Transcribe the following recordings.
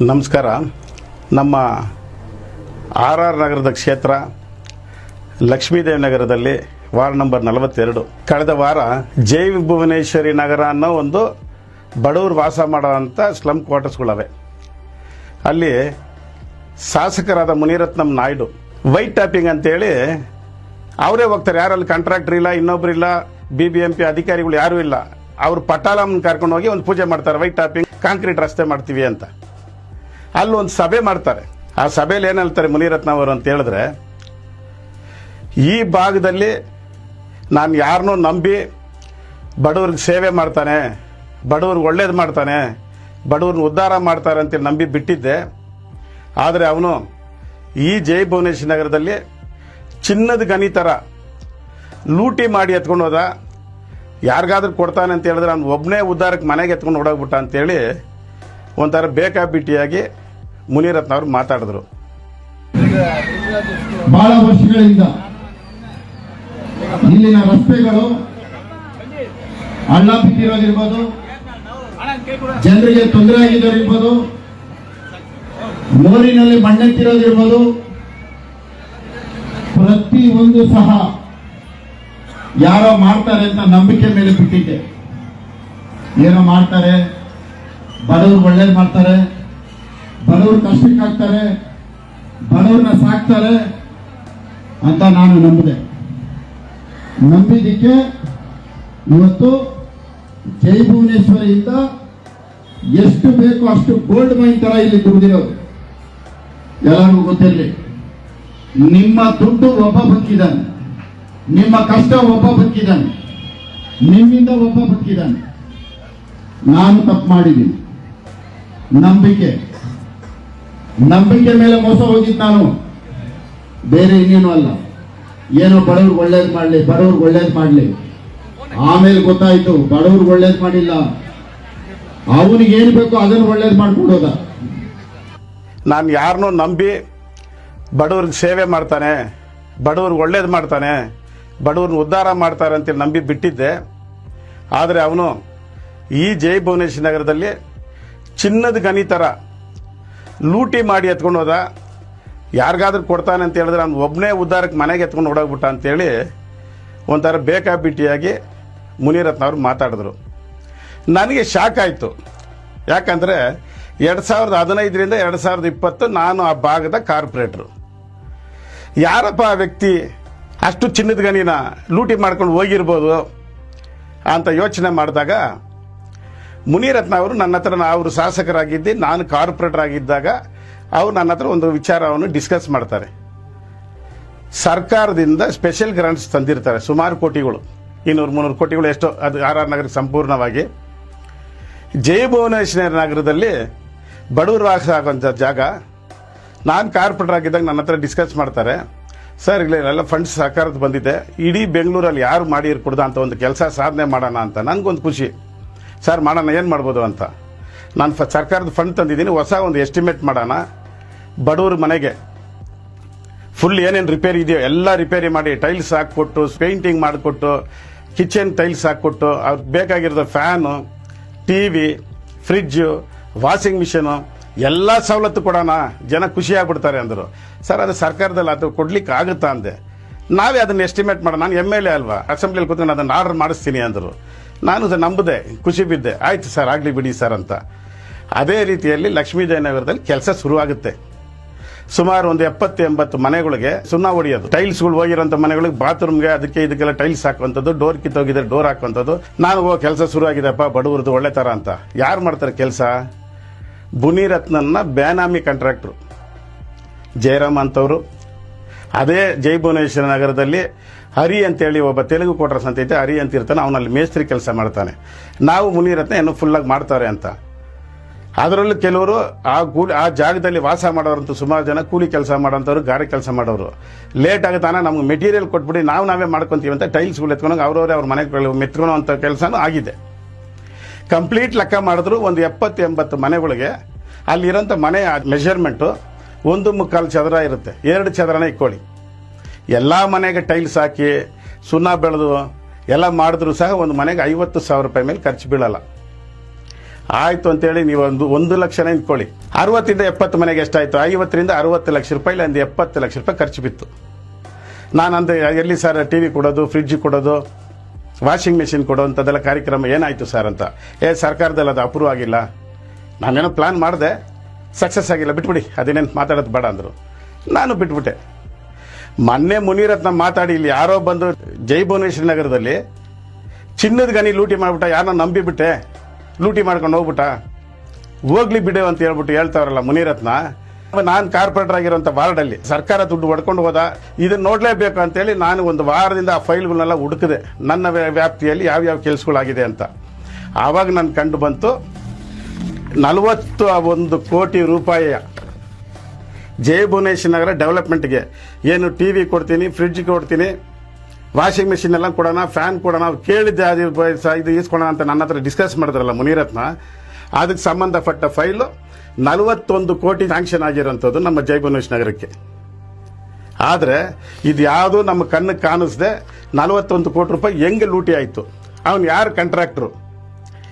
ನಮಸ್ಕಾರ. ನಮ್ಮ R R ನಗರದ ಕ್ಷೇತ್ರ ಲಕ್ಷ್ಮೀದೇವಿ ನಗರದಲ್ಲಿ ವಾರ್ಡ್ ನಂಬರ್ ನಲವತ್ತೆರಡು. ಕಳೆದ ವಾರ ಜೈ ಭುವನೇಶ್ವರಿ ನಗರ ಅನ್ನೋ ಒಂದು ಬಡವರು ವಾಸ ಮಾಡುವಂಥ ಸ್ಲಮ್ ಕ್ವಾರ್ಟರ್ಸ್ಗಳವೆ. ಅಲ್ಲಿ ಶಾಸಕರಾದ ಮುನಿರತ್ನಂ ನಾಯ್ಡು, ವೈಟ್ ಟ್ಯಾಪಿಂಗ್ ಅಂತೇಳಿ ಅವರೇ ಹೋಗ್ತಾರೆ. ಯಾರಲ್ಲಿ ಕಾಂಟ್ರಾಕ್ಟರ್ ಇಲ್ಲ, ಇನ್ನೊಬ್ರು ಇಲ್ಲ ಬಿ ಬಿ ಎಂ ಪಿ ಅಧಿಕಾರಿಗಳು ಯಾರೂ ಇಲ್ಲ. ಅವರು ಪಟಾಲಮ್ಮನ ಕರ್ಕೊಂಡು ಹೋಗಿ ಒಂದು ಪೂಜೆ ಮಾಡ್ತಾರೆ. ವೈಟ್ ಟ್ಯಾಪಿಂಗ್ ಕಾಂಕ್ರೀಟ್ ರಸ್ತೆ ಮಾಡ್ತೀವಿ ಅಂತ. ಅಲ್ಲಿ ಒಂದು ಸಭೆ ಮಾಡ್ತಾರೆ. ಆ ಸಭೆಯಲ್ಲಿ ಏನು ಹೇಳ್ತಾರೆ ಮುನಿರತ್ನ ಅವರು ಅಂತ ಹೇಳಿದ್ರೆ, ಈ ಭಾಗದಲ್ಲಿ ನಾನು ಯಾರನ್ನೂ ನಂಬಿ ಬಡವ್ರಿಗೆ ಸೇವೆ ಮಾಡ್ತಾನೆ, ಬಡವ್ರಿಗೆ ಒಳ್ಳೇದು ಮಾಡ್ತಾನೆ ಬಡವ್ರನ್ನ ಉದ್ಧಾರ ಮಾಡ್ತಾರೆ ಅಂತೇಳಿ ನಂಬಿ ಬಿಟ್ಟಿದ್ದೆ. ಆದರೆ ಅವನು ಈ ಜೈ ಭುವನೇಶ್ವರ ನಗರದಲ್ಲಿ ಚಿನ್ನದ ಗಣಿ ಥರ ಲೂಟಿ ಮಾಡಿ ಎತ್ಕೊಂಡು ಹೋದ. ಯಾರಿಗಾದ್ರೂ ಕೊಡ್ತಾನೆ ಅಂತ ಹೇಳಿದ್ರೆ ಅವ್ನು ಒಬ್ಬನೇ ಉದ್ಧಾರಕ್ಕೆ ಮನೆಗೆ ಎತ್ಕೊಂಡು ಹೊಡೋಗ್ಬಿಟ್ಟ ಅಂತೇಳಿ ಒಂಥರ ಬೇಕಾಬಿಟ್ಟಿಯಾಗಿ ಮುನಿರತ್ನ ಅವರು ಮಾತಾಡಿದ್ರು. ಬಹಳ ವರ್ಷಗಳಿಂದ ಇಲ್ಲಿನ ರಸ್ತೆಗಳು ಅಣ್ಣ ಬಿಟ್ಟಿರೋದಿರ್ಬೋದು, ಜನರಿಗೆ ತೊಂದರೆ ಆಗಿರೋದಿರ್ಬೋದು, ಮೋರಿನಲ್ಲಿ ಮಣ್ಣೆತ್ತಿರೋದಿರ್ಬೋದು ಪ್ರತಿ ಒಂದು ಸಹ ಯಾರೋ ಮಾಡ್ತಾರೆ ಅಂತ ನಂಬಿಕೆ ಮೇಲೆ ಬಿಟ್ಟಿದ್ದೆ. ಏನೋ ಮಾಡ್ತಾರೆ, ಬಡವರು ಒಳ್ಳೇದು ಮಾಡ್ತಾರೆ. ಬಡವ್ರು ಕಷ್ಟಕ್ಕೆ ಹಾಕ್ತಾರೆ ಬಡವ್ರನ್ನ ಸಾಕ್ತಾರೆ ಅಂತ ನಾನು ನಂಬಿದೆ. ನಂಬಿದ್ದಕ್ಕೆ ಇವತ್ತು ಜೈ ಭುವನೇಶ್ವರಿಯಿಂದ ಎಷ್ಟು ಬೇಕೋ ಅಷ್ಟು ಗೋಲ್ಡ್ ಮೈನ್ ತರ ಇಲ್ಲಿ ದುಡಿದಿರೋದು. ಎಲ್ಲರಿಗೂ ಗೊತ್ತಿರಲಿ. ನಿಮ್ಮ ದುಡ್ಡು ಒಬ್ಬ ಬದುಕಿದ್ದಾನೆ. ನಿಮ್ಮ ಕಷ್ಟ ಒಬ್ಬ ಬದುಕಿದ್ದಾನೆ. ನಿಮ್ಮಿಂದ ಒಬ್ಬ ಬದುಕಿದ್ದಾನೆ. ನಾನು ತಪ್ಪು ಮಾಡಿದ್ದೀನಿ. ನಂಬಿಕೆ. ನಂಬಿಕೆ ಮೇಲೆ ಮೋಸ ಹೋಗಿದ್ದು ನಾನು. ಬೇರೆ ಇನ್ನೇನು ಅಲ್ಲ. ಏನೋ ಬಡವ್ರಿಗೆ ಒಳ್ಳೇದು ಮಾಡಲಿ ಬಡವ್ರಿಗೆ ಒಳ್ಳೇದು ಮಾಡಲಿ. ಆಮೇಲೆ ಗೊತ್ತಾಯ್ತು ಬಡವ್ರಿಗೆ ಒಳ್ಳೇದು ಮಾಡಿಲ್ಲ. ಅವನಿಗೆ ಏನು ಬೇಕೋ ಅದನ್ನು ಒಳ್ಳೇದು ಮಾಡಿಕೊಡೋದ ನಾನು ಯಾರನ್ನೂ ನಂಬಿ ಬಡವ್ರಿಗೆ ಸೇವೆ ಮಾಡ್ತಾನೆ ಬಡವ್ರಿಗೆ ಒಳ್ಳೇದು ಮಾಡ್ತಾನೆ ಬಡವ್ರನ್ನ ಉದ್ಧಾರ ಮಾಡ್ತಾರೆ ಅಂತೇಳಿ ನಂಬಿ ಬಿಟ್ಟಿದ್ದೆ. ಆದರೆ ಅವನು ಈ ಜೈ ಭುವನೇಶ್ವರ ನಗರದಲ್ಲಿ ಚಿನ್ನದ ಗನಿ ಥರ ಲೂಟಿ ಮಾಡಿ ಎತ್ಕೊಂಡು ಹೋದ. ಯಾರಿಗಾದ್ರೂ ಕೊಡ್ತಾನೆ ಅಂತ ಹೇಳಿದ್ರೆ ಅವ್ನು ಒಬ್ಬನೇ ಉದ್ದಾರಕ್ಕೆ ಮನೆಗೆ ಎತ್ಕೊಂಡು ಹೊಡೋಗ್ಬಿಟ್ಟ ಅಂತೇಳಿ ಒಂಥರ ಬೇಕಾಬಿಟ್ಟಿಯಾಗಿ ಮುನಿರತ್ನ ಅವರು ಮಾತಾಡಿದ್ರು. ನನಗೆ ಶಾಕ್ ಆಯಿತು. ಯಾಕಂದರೆ ಎರಡು ಸಾವಿರದ ಹದಿನೈದರಿಂದ ಎರಡು ಸಾವಿರದ ಇಪ್ಪತ್ತು ನಾನು ಆ ಭಾಗದ ಕಾರ್ಪೊರೇಟ್ರು. ಯಾರಪ್ಪ ಆ ವ್ಯಕ್ತಿ ಅಷ್ಟು ಚಿನ್ನದ ಗಣಿನ ಲೂಟಿ ಮಾಡ್ಕೊಂಡು ಹೋಗಿರ್ಬೋದು ಅಂತ ಯೋಚನೆ ಮಾಡಿದಾಗ ಮುನಿರತ್ನ ಅವರು ನನ್ನ ಹತ್ರ ಅವರು ಶಾಸಕರಾಗಿದ್ದೆ, ನಾನು ಕಾರ್ಪೊರೇಟರ್ ಆಗಿದ್ದಾಗ ಅವರು ನನ್ನ ಹತ್ರ ಒಂದು ವಿಚಾರವನ್ನು ಡಿಸ್ಕಸ್ ಮಾಡ್ತಾರೆ. ಸರ್ಕಾರದಿಂದ ಸ್ಪೆಷಲ್ ಗ್ರಾಂಟ್ಸ್ ತಂದಿರ್ತಾರೆ, ಸುಮಾರು ಕೋಟಿಗಳು, ಇನ್ನೂರು ಮುನ್ನೂರು ಕೋಟಿಗಳು ಎಷ್ಟೋ, ಅದು ಆರ್ ಆರ್ ನಗರಕ್ಕೆ ಸಂಪೂರ್ಣವಾಗಿ. ಜಯ ಭುವನೇಶ್ವರ ನಗರದಲ್ಲಿ ಬಡವರು ವಾಸ ಆಗುವಂಥ ಜಾಗ. ನಾನು ಕಾರ್ಪೊರೇಟರ್ ಆಗಿದ್ದಾಗ ನನ್ನ ಹತ್ರ ಡಿಸ್ಕಸ್ ಮಾಡ್ತಾರೆ. ಸರ್ ಇಲ್ಲೆಲ್ಲ ಫಂಡ್ಸ್ ಸರ್ಕಾರದ ಬಂದಿದೆ, ಇಡೀ ಬೆಂಗಳೂರಲ್ಲಿ ಯಾರು ಮಾಡಿ ಕೊಡ್ದ ಅಂತ ಒಂದು ಕೆಲಸ ಸಾಧನೆ ಮಾಡೋಣ ಅಂತ ನನಗೊಂದು ಖುಷಿ. ಸರ್ ಮಾಡೋಣ, ಏನು ಮಾಡ್ಬೋದು ಅಂತ? ನಾನು ಫ, ಸರ್ಕಾರದ ಫಂಡ್ ತಂದಿದ್ದೀನಿ, ಹೊಸ ಒಂದು ಎಸ್ಟಿಮೇಟ್ ಮಾಡೋಣ. ಬಡವ್ರ ಮನೆಗೆ ಫುಲ್ ಏನೇನು ರಿಪೇರಿ ಇದೆಯೋ ಎಲ್ಲ ರಿಪೇರಿ ಮಾಡಿ ಟೈಲ್ಸ್ ಹಾಕ್ಕೊಟ್ಟು ಪೇಂಟಿಂಗ್ ಮಾಡಿಕೊಟ್ಟು ಕಿಚನ್ ಟೈಲ್ಸ್ ಹಾಕ್ಕೊಟ್ಟು, ಅವ್ರಿಗೆ ಬೇಕಾಗಿರೋದು fan T V fridge washing machine ಎಲ್ಲ ಸವಲತ್ತು ಕೊಡೋಣ. ಜನ ಖುಷಿಯಾಗ್ಬಿಡ್ತಾರೆ ಅಂದರು. ಸರ್ ಅದು ಸರ್ಕಾರದಲ್ಲಿ ಅದು ಕೊಡ್ಲಿಕ್ಕೆ ಆಗುತ್ತಾ? ಅಂದೆ. ನಾವೇ ಅದನ್ನು ಎಸ್ಟಿಮೇಟ್ ಮಾಡೋಣ, ನಾನು ಎಂ ಎಲ್ ಎ ಅಲ್ವಾ? ಅಸೆಂಬ್ಲಿಯಲ್ಲಿ ಕೂತ್ಕೊಂಡು ಅದನ್ನು ಆರ್ಡರ್ ಮಾಡಿಸ್ತೀನಿ, ಅಂದರು. ನಾನು ಅದು ನಂಬಿದೆ, ಖುಷಿ ಬಿದ್ದೆ. ಆಯ್ತು ಸರ್, ಆಗಲಿ ಬಿಡಿ ಸರ್ ಅಂತ. ಅದೇ ರೀತಿಯಲ್ಲಿ ಲಕ್ಷ್ಮೀ ಜಯನಗರದಲ್ಲಿ ಕೆಲಸ ಶುರುವಾಗುತ್ತೆ. ಸುಮಾರು ಒಂದು ಎಪ್ಪತ್ತು ಎಂಬತ್ತು ಮನೆಗಳಿಗೆ ಸುಣ್ಣ ಹೊಡೆಯೋದು. ಟೈಲ್ಸ್ಗಳು ಹೋಗಿರೋಂಥ ಮನೆಗಳಿಗೆ ಬಾತ್ರೂಮ್ಗೆ ಅದಕ್ಕೆ ಇದಕ್ಕೆಲ್ಲ ಟೈಲ್ಸ್ ಹಾಕುವಂಥದ್ದು ಡೋರ್ ಕಿತ್ತೋಗಿದ್ರೆ ಡೋರ್ ಹಾಕುವಂಥದ್ದು. ನಾನು ಹೋಗೋ ಕೆಲಸ ಶುರುವಾಗಿದೆಪ್ಪ ಬಡವ್ರದ್ದು ಒಳ್ಳೆ ಥರ ಅಂತ. ಯಾರು ಮಾಡ್ತಾರೆ ಕೆಲಸ? ಬುನಿರತ್ನನ್ನ ಬೇನಾಮಿ ಕಾಂಟ್ರಾಕ್ಟ್ರು ಜಯರಾಮ್ ಅಂತವರು. ಅದೇ ಜೈ ಭುವನೇಶ್ವರ ನಗರದಲ್ಲಿ ಹರಿ ಅಂತೇಳಿ ಒಬ್ಬ ತೆಲುಗು ಕೊಟ್ರ ಅಂತ ಐತೆ ಹರಿ ಅಂತ ಇರ್ತಾನೆ, ಅವನಲ್ಲಿ ಮೇಸ್ತ್ರಿ ಕೆಲಸ ಮಾಡ್ತಾನೆ. ನಾವು ಮುನಿರತ್ನ ಏನು ಫುಲ್ಲಾಗಿ ಮಾಡ್ತಾರೆ ಅಂತ. ಅದರಲ್ಲೂ ಕೆಲವರು ಆ ಕೂಲಿ, ಆ ಜಾಗದಲ್ಲಿ ವಾಸ ಮಾಡೋರಂತೂ ಸುಮಾರು ಜನ ಕೂಲಿ ಕೆಲಸ ಮಾಡೋಂಥವ್ರು, ಗಾರೆ ಕೆಲಸ ಮಾಡೋರು. ಲೇಟ್ ಆಗುತ್ತಾನೆ ನಮ್ಗೆ ಮೆಟೀರಿಯಲ್ ಕೊಟ್ಬಿಡಿ, ನಾವು ನಾವೇ ಮಾಡ್ಕೊತೀವಿ ಅಂತ ಟೈಲ್ಸ್ಗಳು ಎತ್ಕೊಂಡು ಅವ್ರವರೇ ಅವ್ರ ಮನೆಗಳು ಮೆತ್ಕೊಳ್ಳೋ ಅಂಥ ಕೆಲಸನೂ ಆಗಿದೆ. ಕಂಪ್ಲೀಟ್ ಲೆಕ್ಕ ಮಾಡಿದ್ರು ಒಂದು ಎಪ್ಪತ್ತು, ಎಂಬತ್ತು ಮನೆಗಳಿಗೆ ಅಲ್ಲಿರೋಂಥ ಮನೆ ಮೆಷರ್ಮೆಂಟು ಒಂದು ಮುಕ್ಕಾಲು ಚದರ ಇರುತ್ತೆ. ಎರಡು ಚದರನೇ ಇಕ್ಕೊಳ್ಳಿ ಎಲ್ಲ ಮನೆಗೆ ಟೈಲ್ಸ್ ಹಾಕಿ, ಸುಣ್ಣ ಬೆಳೆದು ಎಲ್ಲ ಮಾಡಿದ್ರು ಸಹ ಒಂದು ಮನೆಗೆ ಐವತ್ತು ಸಾವಿರ ರೂಪಾಯಿ ಮೇಲೆ ಖರ್ಚು ಬೀಳಲ್ಲ. ಆಯಿತು ಅಂತೇಳಿ ನೀವು ಒಂದು ಒಂದು ಲಕ್ಷನೇ ನಿಂತ್ಕೊಳ್ಳಿ ಅರವತ್ತಿಂದ ಎಪ್ಪತ್ತು ಮನೆಗೆ ಎಷ್ಟಾಯಿತು? ಐವತ್ತರಿಂದ ಅರವತ್ತು ಲಕ್ಷ ರೂಪಾಯಿ ಒಂದು ಎಪ್ಪತ್ತು ಲಕ್ಷ ರೂಪಾಯಿ ಖರ್ಚು ಬಿತ್ತು. ನಾನು ಅಂದೆ ಎಲ್ಲಿ ಸರ್ ಟಿ ವಿ ಕೊಡೋದು, ಫ್ರಿಡ್ಜ್ ಕೊಡೋದು, ವಾಷಿಂಗ್ ಮೆಷಿನ್ ಕೊಡೋವಂಥದ್ದೆಲ್ಲ ಕಾರ್ಯಕ್ರಮ ಏನಾಯಿತು ಸರ್ ಅಂತ. ಏ, ಸರ್ಕಾರದಲ್ಲಿ ಅದು ಅಪ್ರೂವ್ ಆಗಿಲ್ಲ. ನಾನೇನೋ ಪ್ಲಾನ್ ಮಾಡಿದೆ, ಸಕ್ಸಸ್ ಆಗಿಲ್ಲ. ಬಿಟ್ಬಿಡಿ, ಅದೇನೇನು ಮಾತಾಡೋದು ಬೇಡ ಅಂದರು. ನಾನು ಬಿಟ್ಬಿಟ್ಟೆ. ಮೊನ್ನೆ ಮುನಿರತ್ನ ಮಾತಾಡಿ, ಇಲ್ಲಿ ಯಾರೋ ಬಂದು ಜೈ ಭುವನೇಶ್ವರಿ ನಗರದಲ್ಲಿ ಚಿನ್ನದ ಗಣಿ ಲೂಟಿ ಮಾಡ್ಬಿಟ್ಟ ಯಾರನ್ನ ನಂಬಿಬಿಟ್ಟೆ ಲೂಟಿ ಮಾಡ್ಕೊಂಡು ಹೋಗ್ಬಿಟ್ಟ? ಹೋಗ್ಲಿ ಬಿಡು ಅಂತ ಹೇಳ್ಬಿಟ್ಟು ಹೇಳ್ತಾವ್ರಲ್ಲ ಮುನಿರತ್ನ ನಾನು ಕಾರ್ಪೊರೇಟರ್ ಆಗಿರೋಂಥ ವಾರ್ಡಲ್ಲಿ ಸರ್ಕಾರ ದುಡ್ಡು ಹೊಡ್ಕೊಂಡು ಹೋದ ಇದನ್ನ ನೋಡಲೇಬೇಕು ಅಂತೇಳಿ ನಾನು ಒಂದು ವಾರದಿಂದ ಆ ಫೈಲ್ಗಳನ್ನೆಲ್ಲ ಹುಡುಕಿದೆ. ನನ್ನ ವ್ಯಾ- ವ್ಯಾಪ್ತಿಯಲ್ಲಿ ಯಾವ್ಯಾವ ಕೆಲಸಗಳಾಗಿದೆ ಅಂತ. ಆವಾಗ ನಾನು ಕಂಡು ಬಂತು, ನಲವತ್ತು ಒಂದು ಕೋಟಿ ರೂಪಾಯಿಯ ಜಯ ಭುವನೇಶ್ವರ ನಗರ ಡೆವಲಪ್ಮೆಂಟ್ಗೆ. ಏನು ಟಿ ವಿ ಕೊಡ್ತೀನಿ ಫ್ರಿಡ್ಜ್ ಕೊಡ್ತೀನಿ ವಾಷಿಂಗ್ ಮೆಷಿನ್ ಎಲ್ಲ ಕೊಡೋಣ ಫ್ಯಾನ್ ಕೊಡೋಣ, ಅವ್ರು ಕೇಳಿದ್ದೆ ಅದು ಇದು ಈಸ್ಕೊಳೋಣ ಅಂತ ನನ್ನ ಹತ್ರ ಡಿಸ್ಕಸ್ ಮಾಡಿದ್ರಲ್ಲ ಮುನಿರತ್ನ. ಅದಕ್ಕೆ ಸಂಬಂಧಪಟ್ಟ ಫೈಲು ನಲವತ್ತೊಂದು ಕೋಟಿ ಸ್ಯಾಂಕ್ಷನ್ ಆಗಿರೋಂಥದ್ದು ನಮ್ಮ ಜೈ ಭುವನೇಶ್ವರ ನಗರಕ್ಕೆ. ಆದರೆ, ಇದು ಯಾವುದು ನಮ್ಮ ಕಣ್ಣಿಗೆ ಕಾಣಿಸ್ದೆ ನಲವತ್ತೊಂದು ಕೋಟಿ ರೂಪಾಯಿ ಹೆಂಗೆ ಲೂಟಿ ಆಯಿತು. ಅವನು ಯಾರು ಕಾಂಟ್ರಾಕ್ಟ್ರು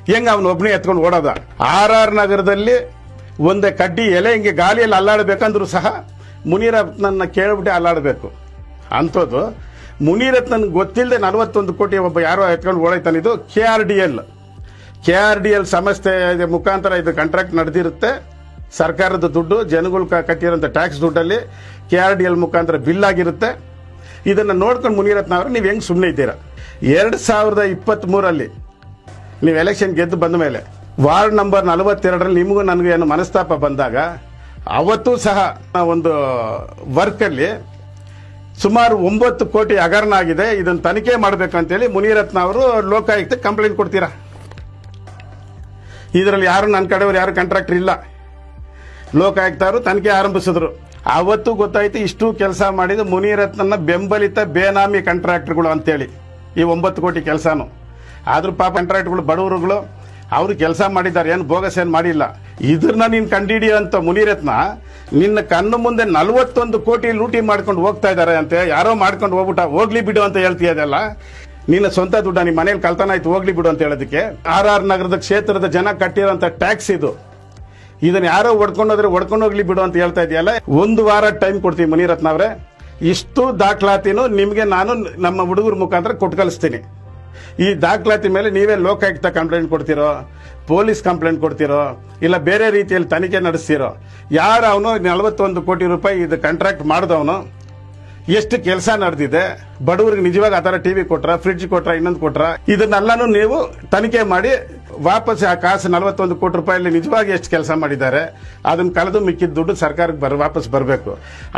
ಹೆಂಗೆ ಅವನು ಒಬ್ಬನೇ ಎತ್ಕೊಂಡು ಓಡೋದ? ಆರ್ ಆರ್ ನಗರದಲ್ಲಿ ಒಂದೇ ಕಡ್ಡಿ ಎಲೆ ಹಿಂಗೆ ಗಾಳಿಯಲ್ಲಿ ಅಲ್ಲಾಡಬೇಕಂದ್ರೂ ಸಹ ಮುನಿರತ್ನನ್ನ ಕೇಳಿಬಿಟ್ಟು ಅಲ್ಲಾಡಬೇಕು. ಅಂಥದ್ದು ಮುನಿರತ್ನನ್ ಗೊತ್ತಿಲ್ಲದೆ ನಲವತ್ತೊಂದು ಕೋಟಿ ಒಬ್ಬ ಯಾರೋ ಎತ್ಕೊಂಡು ಓಡೈತಾನೆ ಇದು K R D L. K R D L ಸಂಸ್ಥೆ ಮುಖಾಂತರ ಇದು ಕಾಂಟ್ರಾಕ್ಟ್ ನಡೆದಿರುತ್ತೆ. ಸರ್ಕಾರದ ದುಡ್ಡು, ಜನಗಳು ಕಟ್ಟಿರೋಂಥ ಟ್ಯಾಕ್ಸ್ ದುಡ್ಡಲ್ಲಿ ಕೆ ಆರ್ ಡಿ ಎಲ್ ಮುಖಾಂತರ ಬಿಲ್ ಆಗಿರುತ್ತೆ. ಇದನ್ನು ನೋಡ್ಕೊಂಡು ಮುನಿರತ್ನ ಅವರು, ನೀವು ಹೆಂಗೆ ಸುಮ್ಮನೆ ಇದ್ದೀರಾ? ಎರಡು ಸಾವಿರದ ಇಪ್ಪತ್ತ್ಮೂರಲ್ಲಿ ನೀವು ಎಲೆಕ್ಷನ್ ಗೆದ್ದು ಬಂದ ಮೇಲೆ ವಾರ್ಡ್ ನಂಬರ್ ನಲವತ್ತೆರಡರಲ್ಲಿ ನಿಮಗೂ ನನಗೆ ಏನು ಮನಸ್ತಾಪ ಬಂದಾಗ, ಅವತ್ತೂ ಸಹ ಒಂದು ವರ್ಕಲ್ಲಿ ಸುಮಾರು ಒಂಬತ್ತು ಕೋಟಿ ಹಗರಣ ಆಗಿದೆ ಇದನ್ನು ತನಿಖೆ ಮಾಡಬೇಕಂತೇಳಿ ಮುನಿರತ್ನ ಅವರು ಲೋಕಾಯುಕ್ತ ಕಂಪ್ಲೇಂಟ್ ಕೊಡ್ತೀರಾ? ಇದರಲ್ಲಿ ಯಾರು ನನ್ನ ಕಡೆಯವರು, ಯಾರು ಕಾಂಟ್ರಾಕ್ಟರ್ ಇಲ್ಲ. ಲೋಕಾಯುಕ್ತ ಅವರು ತನಿಖೆ ಆರಂಭಿಸಿದ್ರು. ಅವತ್ತು ಗೊತ್ತಾಯ್ತು ಇಷ್ಟು ಕೆಲಸ ಮಾಡಿದ ಮುನಿರತ್ನನ ಬೆಂಬಲಿತ ಬೇನಾಮಿ ಕಾಂಟ್ರಾಕ್ಟರ್ಗಳು ಅಂತೇಳಿ, ಈ ಒಂಬತ್ತು ಕೋಟಿ ಕೆಲಸನೂ. ಆದರೂ ಪಾಪ ಕಾಂಟ್ರಾಕ್ಟ್ಗಳು ಬಡವರುಗಳು ಅವರು ಕೆಲಸ ಮಾಡಿದ್ದಾರೆ, ಏನು ಬೋಗಸ್ ಏನು ಮಾಡಿಲ್ಲ. ಇದ್ರನ್ನ ನೀನು ಕಂಡಿಡಿಯೋಂಥ ಮುನಿರತ್ನ, ನಿನ್ನ ಕಣ್ಣು ಮುಂದೆ ನಲವತ್ತೊಂದು ಕೋಟಿ ಲೂಟಿ ಮಾಡ್ಕೊಂಡು ಹೋಗ್ತಾ ಇದ್ದಾರೆ ಅಂತೆ ಯಾರೋ ಮಾಡ್ಕೊಂಡು ಹೋಗ್ಬಿಟ್ಟ, ಹೋಗ್ಲಿ ಬಿಡು ಅಂತ ಹೇಳ್ತೀಯದಲ್ಲ ನಿನ್ನ ಸ್ವಂತ ದುಡ್ಡ ನಿಮ್ಮ ಮನೇಲಿ ಕಳ್ತನ ಆಯ್ತು, ಹೋಗ್ಲಿ ಬಿಡು ಅಂತ ಹೇಳೋದಕ್ಕೆ? ಆರ್ ಆರ್ ನಗರದ ಕ್ಷೇತ್ರದ ಜನ ಕಟ್ಟಿರೋಂಥ ಟ್ಯಾಕ್ಸ್ ಇದು. ಇದನ್ನ ಯಾರೋ ಹೊಡ್ಕೊಂಡೋದ್ರೆ ಹೊಡ್ಕೊಂಡು ಹೋಗ್ಲಿ ಬಿಡು ಅಂತ ಹೇಳ್ತಾ ಇದೆಯಲ್ಲ? ಒಂದು ವಾರ ಟೈಮ್ ಕೊಡ್ತೀವಿ ಮುನಿರತ್ನ ಅವರೇ. ಇಷ್ಟು ದಾಖಲಾತಿನೂ ನಿಮಗೆ ನಾನು ನಮ್ಮ ಹುಡುಗರ ಮುಖಾಂತರ ಕೊಟ್ಟು ಕಳಿಸ್ತೀನಿ. ಈ ದಾಖಲಾತಿ ಮೇಲೆ ನೀವೇ ಲೋಕಾಯುಕ್ತ ಕಂಪ್ಲೇಂಟ್ ಕೊಡ್ತೀರೋ, ಪೊಲೀಸ್ ಕಂಪ್ಲೇಂಟ್ ಕೊಡ್ತೀರೋ, ಇಲ್ಲ ಬೇರೆ ರೀತಿಯಲ್ಲಿ ತನಿಖೆ ನಡೆಸ್ತಿರೋ, ಯಾರು ಅವನು ನಲವತ್ತೊಂದು ಕೋಟಿ ರೂಪಾಯಿ ಇದು ಕಾಂಟ್ರಾಕ್ಟ್ ಮಾಡಿದವನು ಎಷ್ಟು ಕೆಲಸ ನಡೆದಿದೆ, ಬಡವರಿಗೆ ನಿಜವಾಗಿ ಆ ಥರ ಟಿವಿ ಕೊಟ್ರ ಫ್ರಿಡ್ಜ್ ಕೊಟ್ರ, ಇನ್ನೊಂದು ಕೊಟ್ರ, ಇದನ್ನೆಲ್ಲಾನು ನೀವು ತನಿಖೆ ಮಾಡಿ ವಾಪಸ್ ಆ ಕಾಸು ನಲವತ್ತೊಂದು ಕೋಟಿ ರೂಪಾಯಲ್ಲಿ ನಿಜವಾಗಿ ಎಷ್ಟು ಕೆಲಸ ಮಾಡಿದ್ದಾರೆ, ಅದನ್ನ ಕಳೆದು ಮಿಕ್ಕಿದ ದುಡ್ಡು ಸರ್ಕಾರಕ್ಕೆ ಬರ್, ವಾಪಸ್ ಬರಬೇಕು.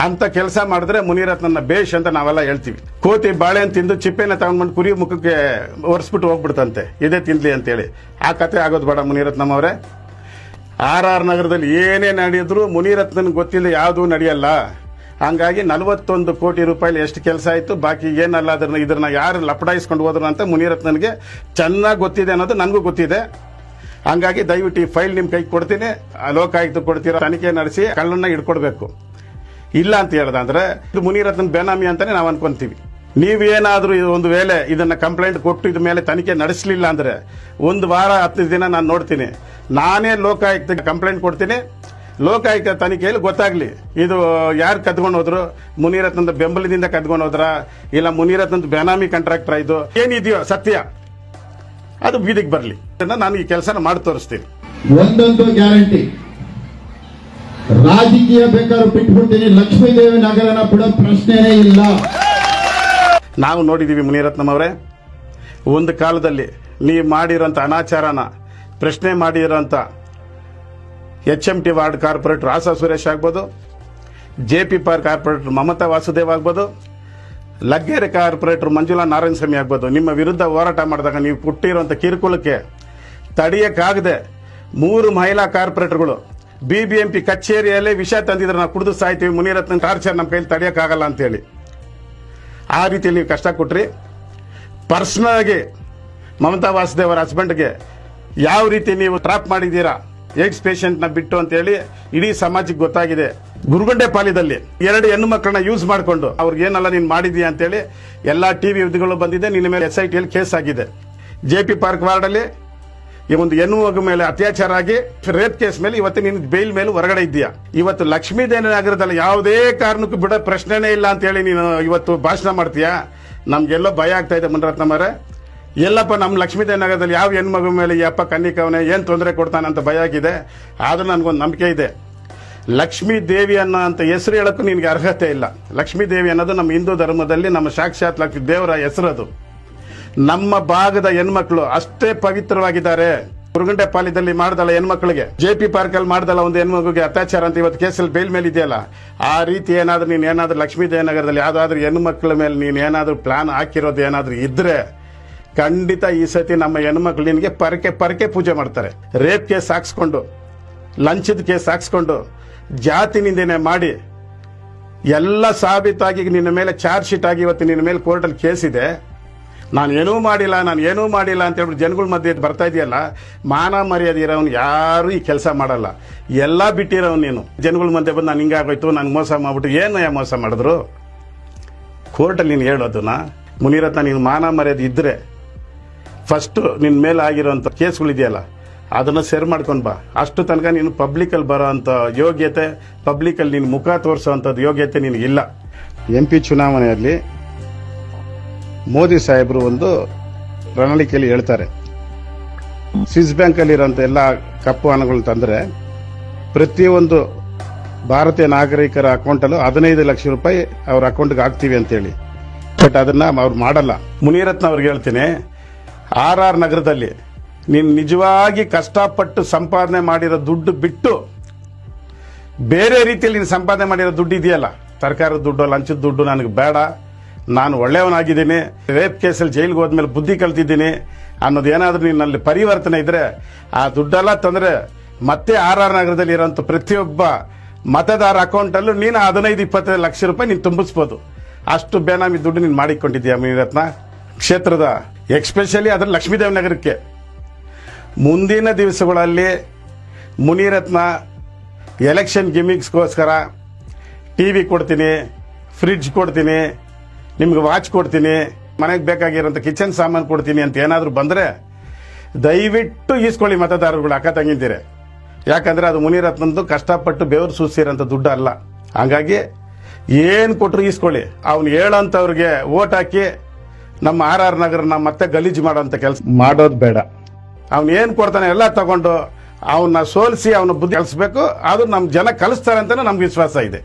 ಅಂತ ಕೆಲಸ ಮಾಡಿದ್ರೆ ಮುನಿರತ್ನನ್ನ ಬೇಷ್ ಅಂತ ನಾವೆಲ್ಲ ಹೇಳ್ತೀವಿ. ಕೋತಿ ಬಾಳೆಹಣ್ಣು ತಿಂದು ಚಿಪ್ಪೆನ ತಗೊಂಡ್ಬಂದು ಕುರಿ ಮುಖಕ್ಕೆ ಒರೆಸ್ಬಿಟ್ಟು ಹೋಗ್ಬಿಡ್ತಂತೆ. ಇದೇ ತಿನ್ಲಿ ಅಂತೇಳಿ. ಆ ಕತೆ ಆಗೋದು ಬೇಡ ಮುನಿರತ್ನಂ ಅವರೇ. ಆರ್ ಆರ್ ನಗರದಲ್ಲಿ ಏನೇ ನಡೆಯಿದ್ರು ಮುನಿರತ್ನನ್ ಗೊತ್ತಿಲ್ಲ, ಯಾವುದೂ ನಡೆಯಲ್ಲ. ಹಂಗಾಗಿ ನಲವತ್ತೊಂದು ಕೋಟಿ ರೂಪಾಯಿ ಎಷ್ಟು ಕೆಲಸ ಆಯಿತು, ಬಾಕಿ ಏನಲ್ಲ ಅದನ್ನ ಇದನ್ನ ಯಾರು ಲಪಡಾಯಿಸ್ಕೊಂಡು ಹೋದ್ರು ಅಂತ ಮುನಿರತ್ನನ್ಗೆ ಚೆನ್ನಾಗಿ ಗೊತ್ತಿದೆ ಅನ್ನೋದು ನನಗೂ ಗೊತ್ತಿದೆ. ಹಂಗಾಗಿ ದಯವಿಟ್ಟು ಈ ಫೈಲ್ ನಿಮ್ಮ ಕೈಗೆ ಕೊಡ್ತೀನಿ. ಲೋಕಾಯುಕ್ತ ಕೊಡ್ತೀರ? ತನಿಖೆ ನಡೆಸಿ ಕಳ್ಳನ್ನ ಹಿಡ್ಕೊಡ್ಬೇಕು. ಇಲ್ಲ ಅಂತ ಹೇಳ್ದಂದ್ರೆ ಇದು ಮುನಿರತ್ನ ಬೇನಾಮಿ ಅಂತಾನೆ ನಾವು ಅನ್ಕೊಂತೀವಿ. ನೀವೇನಾದರೂ ಒಂದು ವೇಳೆ ಇದನ್ನ ಕಂಪ್ಲೇಂಟ್ ಕೊಟ್ಟು ಇದ್ರ ಮೇಲೆ ತನಿಖೆ ನಡೆಸಲಿಲ್ಲ ಅಂದ್ರೆ, ಒಂದು ವಾರ ಹತ್ತು ದಿನ ನಾನು ನೋಡ್ತೀನಿ. ನಾನೇ ಲೋಕಾಯುಕ್ತ ಕಂಪ್ಲೇಂಟ್ ಕೊಡ್ತೀನಿ. ಲೋಕಾಯುಕ್ತ ತನಿಖೆಯಲ್ಲಿ ಗೊತ್ತಾಗ್ಲಿ. ಇದು ಯಾರು ಕದ್ಕೊಂಡು ಹೋದ್ರು? ಮುನಿರತ್ನದ ಬೆಂಬಲದಿಂದ ಕದ್ಕೊಂಡು ಹೋದ್ರ? ಇಲ್ಲ ಮುನಿರತ್ನದ ಬೇನಾಮಿ ಕಾಂಟ್ರಾಕ್ಟರ್ ಇದು? ಏನಿದೆಯೋ ಸತ್ಯ. ಅದು ಬೀದಿಗೆ ಬರಲಿ. ನಾನು ಈ ಕೆಲಸನ ಮಾಡಿ ತೋರಿಸ್ತೀನಿ. ಒಂದೊಂದು ಗ್ಯಾರಂಟಿ. ರಾಜಕೀಯ ಬೇಕಾದ್ರೂ ಬಿಟ್ಬಿಡ್ತೀನಿ. ಲಕ್ಷ್ಮೀದೇವಿ ನಗರನ ಬಿಡೋ ಪ್ರಶ್ನೆನೇ ಇಲ್ಲ. ನಾವು ನೋಡಿದ್ದೀವಿ ಮುನಿರತ್ನಂ ಅವರೇ ಒಂದು ಕಾಲದಲ್ಲಿ ನೀವು ಮಾಡಿರೋಂಥ ಅನಾಚಾರನ ಪ್ರಶ್ನೆ ಮಾಡಿರೋಂಥ H M T ward corporator Asha Suresh ಆಗ್ಬೋದು, J P park corporator Mamata Vasudev ಆಗ್ಬೋದು, ಲಗ್ಗೆರೆ ಕಾರ್ಪೊರೇಟರ್ ಮಂಜುಳಾ ನಾರಾಯಣ ಸ್ವಾಮಿ ಆಗ್ಬೋದು. ನಿಮ್ಮ ವಿರುದ್ಧ ಹೋರಾಟ ಮಾಡಿದಾಗ ನೀವು ಕೊಟ್ಟಿರುವಂಥ ಕಿರುಕುಳಕ್ಕೆ ತಡೆಯಕ್ಕಾಗದೆ ಮೂರು ಮಹಿಳಾ ಕಾರ್ಪೊರೇಟರ್ಗಳು ಬಿ ಬಿ ಎಂ ಕಚೇರಿಯಲ್ಲೇ ವಿಷ ತಂದಿದ್ರೆ ನಾವು ಕುಡಿದು ಸಾಯ್ತೀವಿ ಮುನಿರತ್ನ ಟಾರ್ಚರ್ ನಮ್ಮ ಕೈಲಿ ತಡೆಯೋಕ್ಕಾಗಲ್ಲ ಅಂತೇಳಿ. ಆ ರೀತಿಯಲ್ಲಿ ನೀವು ಕಷ್ಟ ಕೊಟ್ರಿ. ಪರ್ಸ್ನಲ್ ಆಗಿ ಮಮತಾ ವಾಸುದೇವರ ಹಸ್ಬೆಂಡ್ಗೆ ಯಾವ ರೀತಿ ನೀವು ಟ್ರಾಪ್ ಮಾಡಿದ್ದೀರಾ? ಏಡ್ಸ್ ಪೇಷಂಟ್ನ ಬಿಟ್ಟು ಅಂತೇಳಿ ಇಡೀ ಸಮಾಜಕ್ಕೆ ಗೊತ್ತಾಗಿದೆ. ಗುರುಗೊಂಡೆ ಪಾಲಿದಲ್ಲಿ ಎರಡು ಹೆಣ್ಣು ಮಕ್ಕಳನ್ನ ಯೂಸ್ ಮಾಡಿಕೊಂಡು ಅವ್ರಿಗೆ ಏನಲ್ಲ ನೀನು ಮಾಡಿದೀಯ ಅಂತೇಳಿ ಎಲ್ಲ ಟಿ ವಿ ಬಂದಿದೆ. ನಿನ್ನ ಮೇಲೆ ಎಸ್ ಐ ಟಿಯಲ್ಲಿ ಕೇಸ್ ಆಗಿದೆ. ಜೆ ಪಿ ಪಾರ್ಕ್ ವಾರ್ಡಲ್ಲಿ ಈ ಒಂದು ಹೆಣ್ಣು ಮಗು ಮೇಲೆ ಅತ್ಯಾಚಾರ ಆಗಿ ರೇಪ್ ಕೇಸ್ ಮೇಲೆ ಇವತ್ತು ನೀನು ಬೇಲ್ ಮೇಲೆ ಹೊರಗಡೆ ಇದ್ದೀಯಾ? ಇವತ್ತು ಲಕ್ಷ್ಮೀದೇವಿ ನಗರದಲ್ಲಿ ಯಾವುದೇ ಕಾರಣಕ್ಕೂ ಬಿಡೋ ಪ್ರಶ್ನೆನೇ ಇಲ್ಲ ಅಂತ ಹೇಳಿ ನೀನು ಇವತ್ತು ಭಾಷಣ ಮಾಡ್ತೀಯಾ? ನಮಗೆಲ್ಲೋ ಭಯ ಆಗ್ತಾ ಇದೆ ಮುನರತ್ನಮ್ಮರೇ ಎಲ್ಲಪ್ಪ ನಮ್ಮ ಲಕ್ಷ್ಮೀದೇವ ನಗರದಲ್ಲಿ ಯಾವ ಹೆಣ್ಮಗು ಮೇಲೆ ಈ ಅಪ್ಪ ಕನ್ನಿಕವನೇ ಏನು ತೊಂದರೆ ಕೊಡ್ತಾನಂತ ಭಯ ಆಗಿದೆ? ಆದರೂ ನನಗೊಂದು ನಂಬಿಕೆ ಇದೆ. ಲಕ್ಷ್ಮೀ ದೇವಿ ಅನ್ನೋ ಅಂತ ಹೆಸರು ಹೇಳೋಕ್ಕೂ ನಿನಗೆ ಅರ್ಹತೆ ಇಲ್ಲ. ಲಕ್ಷ್ಮೀ ದೇವಿ ಅನ್ನೋದು ನಮ್ಮ ಹಿಂದೂ ಧರ್ಮದಲ್ಲಿ ನಮ್ಮ ಸಾಕ್ಷಾತ್ ಲಕ್ಷ್ಮೀ ದೇವರ ಹೆಸರದು. ನಮ್ಮ ಭಾಗದ ಹೆಣ್ಮಕ್ಳು ಅಷ್ಟೇ ಪವಿತ್ರವಾಗಿದ್ದಾರೆ. ಕುರುಗಂಟೆ ಪಾಲಿದಲ್ಲಿ ಮಾಡ್ದಲ್ಲ ಹೆಣ್ಮಕ್ಳಿಗೆ. ಜೆ ಪಿ ಪಾರ್ಕ್ ಅಲ್ಲಿ ಮಾಡ್ದಲ್ಲ ಒಂದು ಹೆಣ್ಮಗುಗೆ ಅತ್ಯಾಚಾರ ಅಂತ ಇವತ್ತು ಕೇಸಲ್ಲಿ ಬೇಲ್ ಮೇಲೆ ಇದೆಯಲ್ಲ? ಆ ರೀತಿ ಏನಾದ್ರೂ ನೀನು ಏನಾದ್ರೂ ಲಕ್ಷ್ಮೀ ನಗರದಲ್ಲಿ ಯಾವ್ದಾದ್ರು ಹೆಣ್ಮಕ್ಳ ಮೇಲೆ ನೀನು ಏನಾದ್ರೂ ಪ್ಲಾನ್ ಹಾಕಿರೋದು ಏನಾದ್ರೂ ಇದ್ರೆ ಖಂಡಿತ ಈ ಸತಿ ನಮ್ಮ ಹೆಣ್ಮಕ್ಳು ನಿನಗೆ ಪರಕೆ ಪರಕೆ ಪೂಜೆ ಮಾಡ್ತಾರೆ. ರೇಪ್ ಕೇಸ್ ಹಾಕ್ಸ್ಕೊಂಡು, ಲಂಚದ ಕೇಸ್ ಹಾಕ್ಸ್ಕೊಂಡು, ಜಾತಿ ನಿಂದನೆ ಮಾಡಿ, ಎಲ್ಲ ಸಾಬೀತಾಗಿ ನಿನ್ನ ಮೇಲೆ ಚಾರ್ಜ್ ಶೀಟ್ ಆಗಿ ಇವತ್ತು ನಿನ್ನ ಮೇಲೆ ಕೋರ್ಟಲ್ಲಿ ಕೇಸ್ ಇದೆ. ನಾನು ಏನೂ ಮಾಡಿಲ್ಲ, ನಾನು ಏನೂ ಮಾಡಿಲ್ಲ ಅಂತ ಹೇಳ್ಬಿಟ್ಟು ಜನಗಳ ಮಧ್ಯೆ ಬರ್ತಾ ಇದೆಯಲ್ಲ, ಮಾನ ಮರ್ಯಾದೆ ಇರೋನು ಯಾರು ಈ ಕೆಲಸ ಮಾಡಲ್ಲ. ಎಲ್ಲ ಬಿಟ್ಟಿರೋನು ನೀನು. ಜನಗಳ ಮಧ್ಯೆ ಬಂದು ನಾನು ಹಿಂಗಾಗೋಯ್ತು, ನಾನು ಮೋಸ ಮಾಡ್ಬಿಟ್ಟು ಏನು ಮೋಸ ಮಾಡಿದ್ರು? ಕೋರ್ಟಲ್ಲಿ ನೀನು ಹೇಳೋದನ್ನ, ಮುನಿರತ್ನ, ನೀನು ಮಾನ ಮರ್ಯಾದೆ ಇದ್ದರೆ ಫಸ್ಟ್ ನಿನ್ನ ಮೇಲೆ ಆಗಿರೋಂಥ ಕೇಸ್ಗಳಿದೆಯಲ್ಲ, ಅದನ್ನು ಸೇರ್ ಮಾಡ್ಕೊಂಡು ಬಾ. ಅಷ್ಟು ತನಕ ನೀನು ಪಬ್ಲಿಕಲ್ಲಿ ಬರೋ ಅಂಥ ಯೋಗ್ಯತೆ ಪಬ್ಲಿಕಲ್ಲಿ ನಿನ್ನ ಮುಖ ತೋರಿಸೋವಂಥದ್ದು ಯೋಗ್ಯತೆ ನಿನಗಿಲ್ಲ ಎಂ ಪಿ ಚುನಾವಣೆಯಲ್ಲಿ ಮೋದಿ ಸಾಹೇಬರು ಒಂದು ಪ್ರಣಾಳಿಕೆಯಲ್ಲಿ ಹೇಳ್ತಾರೆ. ಸ್ವಿಸ್ ಬ್ಯಾಂಕಲ್ಲಿರೋಂಥ ಎಲ್ಲ ಕಪ್ಪು ಹಣಗಳು ತಂದರೆ ಪ್ರತಿಯೊಂದು ಭಾರತೀಯ ನಾಗರಿಕರ ಅಕೌಂಟಲ್ಲೂ ಹದಿನೈದು ಲಕ್ಷ ರೂಪಾಯಿ ಅವ್ರ ಅಕೌಂಟ್ಗೆ ಹಾಕ್ತೀವಿ ಅಂತೇಳಿ. ಬಟ್ ಅದನ್ನ ಅವ್ರು ಮಾಡಲ್ಲ. ಮುನಿರತ್ನ ಅವ್ರಿಗೆ ಹೇಳ್ತೀನಿ ಆರ್ ಆರ್ ನಗರದಲ್ಲಿ ನೀನು ನಿಜವಾಗಿ ಕಷ್ಟಪಟ್ಟು ಸಂಪಾದನೆ ಮಾಡಿರೋ ದುಡ್ಡು ಬಿಟ್ಟು ಬೇರೆ ರೀತಿಯಲ್ಲಿ ನೀನು ಸಂಪಾದನೆ ಮಾಡಿರೋ ದುಡ್ಡು ಇದೆಯಲ್ಲ? ಸರ್ಕಾರದ ದುಡ್ಡು, ಲಂಚದ ದುಡ್ಡು ನನಗೆ ಬೇಡ. ನಾನು ಒಳ್ಳೆಯವನಾಗಿದ್ದೀನಿ. ರೇಪ್ ಕೇಸಲ್ಲಿ ಜೈಲಿಗೆ ಹೋದ್ಮೇಲೆ ಬುದ್ಧಿ ಕಲ್ತಿದ್ದೀನಿ. ಅನ್ನೋದು ಏನಾದರೂ ನಿನ್ನಲ್ಲಿ ಪರಿವರ್ತನೆ ಇದ್ರೆ ಆ ದುಡ್ಡೆಲ್ಲ ತಂದರೆ ಮತ್ತೆ ಆರ್ ಆರ್ ನಗರದಲ್ಲಿ ಇರೋಂಥ ಪ್ರತಿಯೊಬ್ಬ ಮತದಾರ ಅಕೌಂಟಲ್ಲೂ ನೀನು ಹದಿನೈದು, ಇಪ್ಪತ್ತೈದು ಲಕ್ಷ ರೂಪಾಯಿ ನೀನು ತುಂಬಿಸ್ಬೋದು. ಅಷ್ಟು ಬೇನಾಮಿ ದುಡ್ಡು ನೀನು ಮಾಡಿಕೊಂಡಿದ್ದೀಯ ಮೀರತ್ನ ಕ್ಷೇತ್ರದ ಎಕ್ಸ್ಪೆಷಲಿ ಅದ್ರ ಲಕ್ಷ್ಮೀದೇವ ನಗರಕ್ಕೆ. ಮುಂದಿನ ದಿವಸಗಳಲ್ಲಿ ಮುನಿರತ್ನ ಎಲೆಕ್ಷನ್ ಗಿಮಿಕ್ಸ್ಗೋಸ್ಕರ ಟಿ ವಿ ಕೊಡ್ತೀನಿ, ಫ್ರಿಡ್ಜ್ ಕೊಡ್ತೀನಿ, ನಿಮ್ಗೆ ವಾಚ್ ಕೊಡ್ತೀನಿ, ಮನೆಗೆ ಬೇಕಾಗಿರೋಂಥ ಕಿಚನ್ ಸಾಮಾನು ಕೊಡ್ತೀನಿ ಅಂತ ಏನಾದರೂ ಬಂದರೆ ದಯವಿಟ್ಟು ಈಸ್ಕೊಳ್ಳಿ ಮತದಾರರುಗಳು, ಅಕ್ಕ ತಂಗಿದ್ದೀರಿ ಯಾಕಂದರೆ ಅದು ಮುನಿರತ್ನಂದು ಕಷ್ಟಪಟ್ಟು ಬೆವರು ಸೂಸಿರೋಂಥ ದುಡ್ಡು ಅಲ್ಲ ಹಾಗಾಗಿ ಏನು ಕೊಟ್ಟರು ಈಸ್ಕೊಳ್ಳಿ. ಅವ್ನು ಹೇಳೋಂಥವ್ರಿಗೆ ಓಟ್ ಹಾಕಿ ನಮ್ಮ ಆರ್ ಆರ್ ನಗರನ ಮತ್ತೆ ಗಲೀಜು ಮಾಡೋಂಥ ಕೆಲಸ ಮಾಡೋದು ಬೇಡ. ಅವನು ಏನು ಕೊಡ್ತಾನೆ ಎಲ್ಲ ತಗೊಂಡು ಅವನ್ನ ಸೋಲಿಸಿ ಅವನ ಬುದ್ಧಿ ಕಲಿಸ್ಬೇಕು ಅದು ನಮ್ಮ ಜನ ಕಲಿಸ್ತಾರೆ ಅಂತ ನಮ್ಗೆ ವಿಶ್ವಾಸ ಇದೆ.